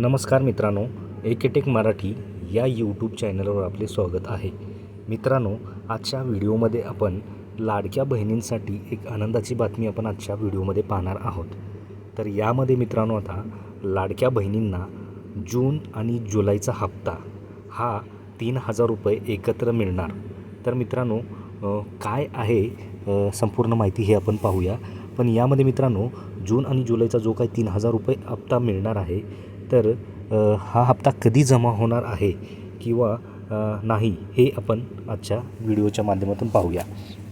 नमस्कार मित्रांनो एकेटेक मराठी या यूट्यूब चॅनलवर आपले स्वागत आहे. मित्रांनो आजच्या व्हिडिओमध्ये आपण लाडक्या बहिणींसाठी एक आनंदाची बातमी आपण आजच्या व्हिडिओमध्ये पाहणार आहोत. तर यामध्ये मित्रांनो आता लाडक्या बहिणींना जून आणि जुलैचा हप्ता हा तीन हजार रुपये एकत्र मिळणार. तर मित्रांनो काय आहे संपूर्ण माहिती हे आपण पाहूया. पण यामध्ये मित्रांनो जून आणि जुलैचा जो काही तीन हजार रुपये हप्ता मिळणार आहे तर हा हप्ता कधी जमा होणार आहे किंवा नाही हे आपण आजच्या व्हिडिओच्या माध्यमातून पाहूया.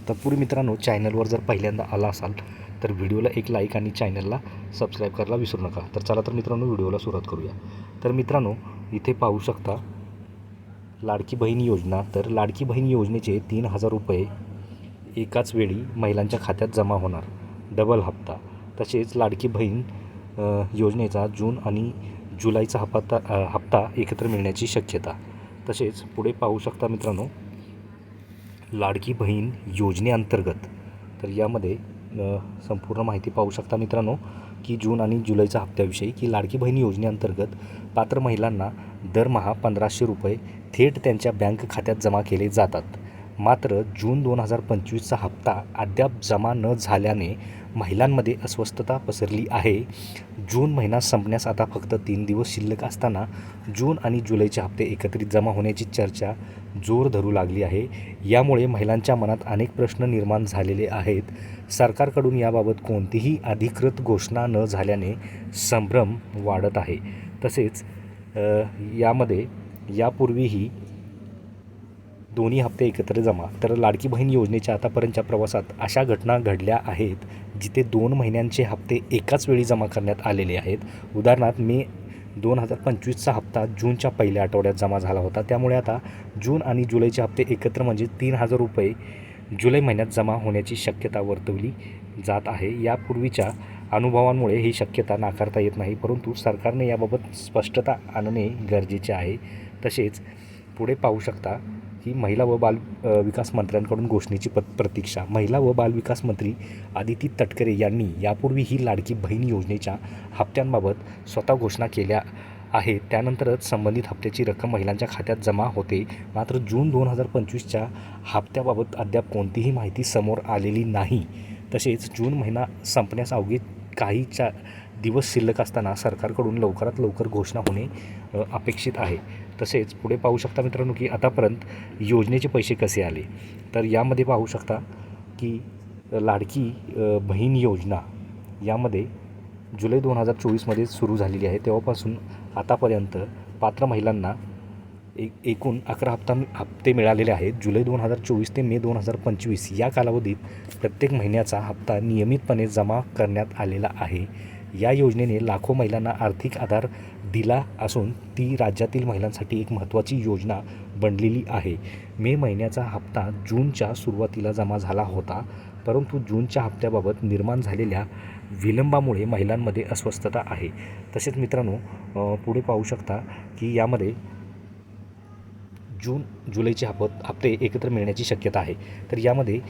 तत्पूर्वी मित्रांनो चॅनलवर जर पहिल्यांदा आला असाल तर व्हिडिओला एक लाईक आणि चॅनलला सबस्क्राईब करायला विसरू नका. तर चला तर मित्रांनो व्हिडिओला सुरुवात करूया. तर मित्रांनो इथे पाहू शकता लाडकी बहीण योजना. तर लाडकी बहीण योजनेचे तीन हजार रुपये एकाच वेळी महिलांच्या खात्यात जमा होणार. डबल हप्ता. तसेच लाडकी बहीण योजनेचा जून आणि जुलैचा हप्ता हप्ता एकत्र मिळण्याची शक्यता. तसेच पुढे पाहू शकता मित्रांनो लाडकी बहीण योजनेअंतर्गत. तर यामध्ये संपूर्ण माहिती पाहू शकता मित्रांनो की जून आणि जुलैच्या हप्त्याविषयी की लाडकी बहीण योजनेअंतर्गत पात्र महिलांना दरमहा पंधराशे रुपये थेट त्यांच्या बँक खात्यात जमा केले जातात. मात्र जून दोन हजार पंचवीसचा हप्ता अद्याप जमा न झाल्याने महिलांमध्ये अस्वस्थता पसरली आहे. जून महिना संपण्यास आता फक्त तीन दिवस शिल्लक असताना जून आणि जुलैचे हप्ते एकत्रित जमा होण्याची चर्चा जोर धरू लागली आहे. यामुळे महिलांच्या मनात अनेक प्रश्न निर्माण झालेले आहेत. सरकारकडून याबाबत कोणतीही अधिकृत घोषणा न झाल्याने संभ्रम वाढत आहे. तसेच यामध्ये यापूर्वीही दोन्ही हप्ते एकत्र जमा. तर लाडकी बहीण योजनेच्या आतापर्यंतच्या प्रवासात अशा घटना घडल्या आहेत जिथे दोन महिन्यांचे हप्ते एकाच वेळी जमा करण्यात आलेले आहेत. उदाहरणार्थ मे दोन हजार पंचवीसचा हप्ता जूनच्या पहिल्या आठवड्यात जमा झाला होता. त्यामुळे आता जून आणि जुलैचे हप्ते एकत्र म्हणजे तीन हजार रुपये जुलै महिन्यात जमा होण्याची शक्यता वर्तवली जात आहे. यापूर्वीच्या अनुभवांमुळे ही शक्यता नाकारता येत नाही परंतु सरकारने याबाबत स्पष्टता आणणे गरजेचे आहे. तसेच पुढे पाहू शकता की महिला व बाल विकास मंत्र्यांकडून घोषणेची प प्रतीक्षा. महिला व बाल विकास मंत्री आदिती तटकरे यांनी यापूर्वी ही लाडकी बहीण योजनेच्या हप्त्यांबाबत स्वतः घोषणा केल्या आहे त्यानंतरच संबंधित हप्त्याची रक्कम महिलांच्या खात्यात जमा होते. मात्र जून दोन हजार पंचवीसच्या हप्त्याबाबत अद्याप कोणतीही माहिती समोर आलेली नाही. तसेच जून महिना संपण्यास अवघे काहीच्या दिवस शिल्लक असताना सरकारकडून लवकरात लवकर घोषणा होणे अपेक्षित आहे. तसेच पुढे पाहू शकता मित्रांनो की आतापर्यंत योजनेचे पैसे कसे आले. तर यामध्ये पाहू शकता की लाडकी बहीण योजना यामध्ये जुलै दोन हजार चोवीसमध्ये सुरू झालेली आहे. तेव्हापासून आतापर्यंत पात्र महिलांना एक एकूण अकरा हप्ता हप्ते मिळालेले आहेत. जुलै दोन हजार चोवीस ते मे दोन हजार पंचवीस या कालावधीत प्रत्येक महिन्याचा हप्ता नियमितपणे जमा करण्यात आलेला आहे. या योजनेने लाखो महिलांना आर्थिक आधार दिला असून ती राज्यातील महिलांसाठी एक महत्त्वाची योजना बनलेली आहे. मे महिन्याचा हप्ता जूनच्या सुरुवातीला जमा झाला होता परंतु जूनच्या हप्त्याबाबत निर्माण झालेल्या विलंबामुळे महिलांमध्ये अस्वस्थता आहे. तसेच मित्रांनो पुढे पाहू शकता की यामध्ये जून जुलैचे हप्त हप्ते एकत्र मिळण्याची शक्यता आहे. तर यामध्ये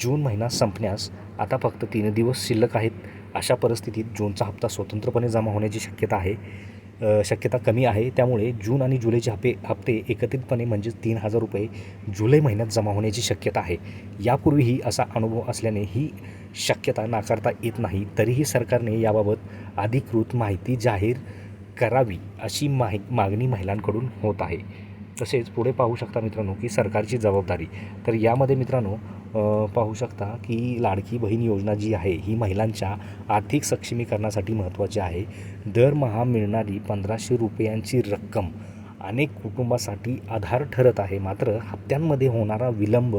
जून महिना संपण्यास आता फक्त तीन दिवस शिल्लक आहेत. अशा परिस्थितीत जूनचा हप्ता स्वतंत्रपणे जमा होण्याची शक्यता आहे. शक्यता कमी आहे. त्यामुळे जून आणि जुलैचे हप्ते हप्ते एकत्रितपणे म्हणजेच तीन हजार रुपये जुलै महिन्यात जमा होण्याची शक्यता आहे. यापूर्वीही असा अनुभव असल्याने ही शक्यता नाकारता येत नाही. तरीही सरकारने याबाबत अधिकृत माहिती जाहीर करावी अशी माहि मागणी महिलांकडून होत आहे. तसेच पुढे पाहू शकता मित्रांनो की सरकारची जबाबदारी. तर यामध्ये मित्रांनो पाहू शकता की लाडकी बहीण योजना जी आहे ही महिलांच्या आर्थिक सक्षमीकरणासाठी महत्त्वाची आहे. दरमहा मिळणारी पंधराशे रुपयांची रक्कम अनेक कुटुंबासाठी आधार ठरत आहे. मात्र हप्त्यांमध्ये होणारा विलंब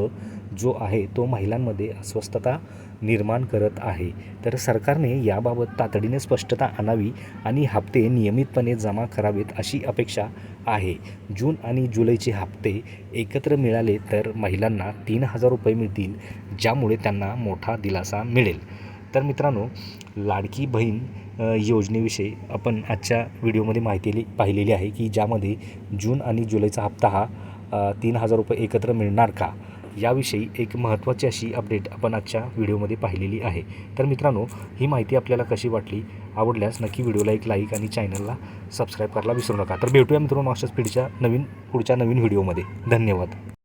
जो आहे तो महिलांमध्ये अस्वस्थता निर्माण करत आहे. तर सरकारने याबाबत तातडीने स्पष्टता आणावी आणि हप्ते नियमितपणे जमा करावेत अशी अपेक्षा आहे. जून आणि जुलैचे हप्ते एकत्र मिळाले तर महिलांना तीन हजार रुपये मिळतील ज्यामुळे त्यांना मोठा दिलासा मिळेल. तर मित्रांनो लाडकी बहीण योजनेविषयी आपण आजच्या व्हिडिओमध्ये माहिती पाहिलेली आहे की ज्यामध्ये जून आणि जुलैचा हप्ता हा तीन हजार रुपये एकत्र मिळणार का? याविषयी एक महत्त्वाची अशी अपडेट आपण आजच्या व्हिडिओमध्ये पाहिलेली आहे. तर मित्रांनो ही माहिती आपल्याला कशी वाटली? आवडल्यास नक्की व्हिडिओला एक लाईक आणि चॅनलला सबस्क्राईब करायला विसरू नका. तर भेटूया मित्रांनो अशाच पिढीच्या नवीन पुढच्या नवीन व्हिडिओमध्ये. धन्यवाद.